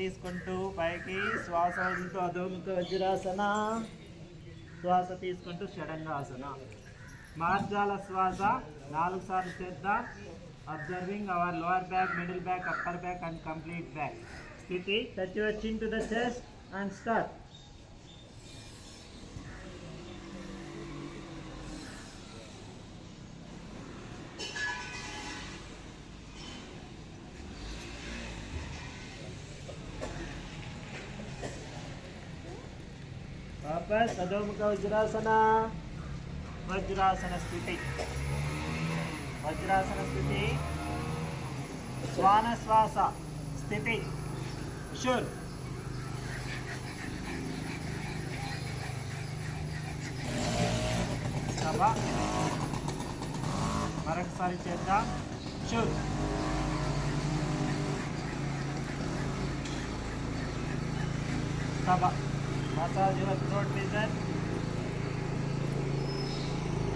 తీసుకుంటూ పైకి శ్వాస వదులుతూ అధోముఖ వజ్రాసన. శ్వాస తీసుకుంటూ షడంగాసన. మార్జాల శ్వాస నాలుగు సార్లు చేద్దాం. Observing our lower back middle back upper back and complete back స్థితి touch watching to the chest and start वापस अधोमुख वज्रासन वज्रासन स्थिति वज्रासन स्थिति श्वान श्वास स्थिति शुर సభ మరొకసారి చేద్దాం sure Sabha massage your throat region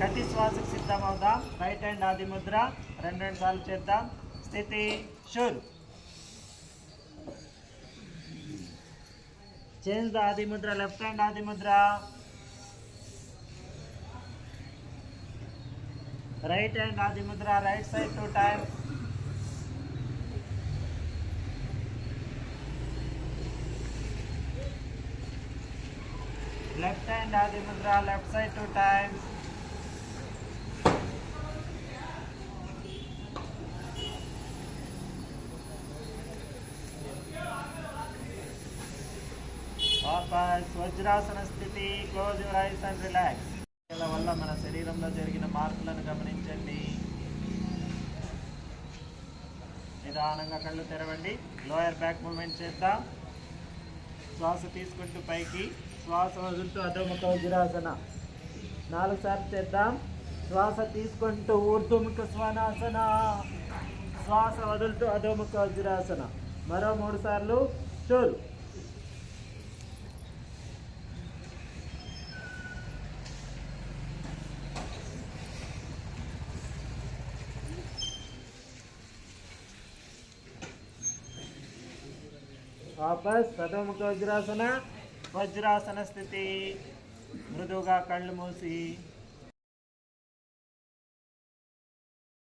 కటి శ్వాసకు సిద్ధమవుదాం. రైట్ హ్యాండ్ ఆది ముద్ర. రెండు రెండు సార్లు చేద్దాం. స్థితి షూర్. చేంజ్ ద ఆది ముద్ర. లెఫ్ట్ హ్యాండ్ ఆది ముద్ర. రైట్ హ్యాండ్ ఆది Mudra. Right side two times. Left hand adi mudra left side two times. వాపస్ వజ్రాసన స్థితి close your eyes and relax వల్ల మన శరీరంలో జరిగిన మార్పులను గమనించండి. నిదానంగా కళ్ళు తెరవండి. లోయర్ బ్యాక్ మూమెంట్ చేద్దాం. శ్వాస తీసుకుంటూ పైకి. శ్వాస వదులుతూ అధోముఖ వజ్రాసన నాలుగు సార్లు చేద్దాం. శ్వాస తీసుకుంటూ ఊర్ధముఖ స్వనాసన శ్వాస వదులుతూ అధోముఖ వజ్రాసన మరో మూడు సార్లు. చోరు వాపస్ అధోముఖ వజ్రాసన వజ్రాసన స్థితి మృదువుగా కళ్ళు మూసి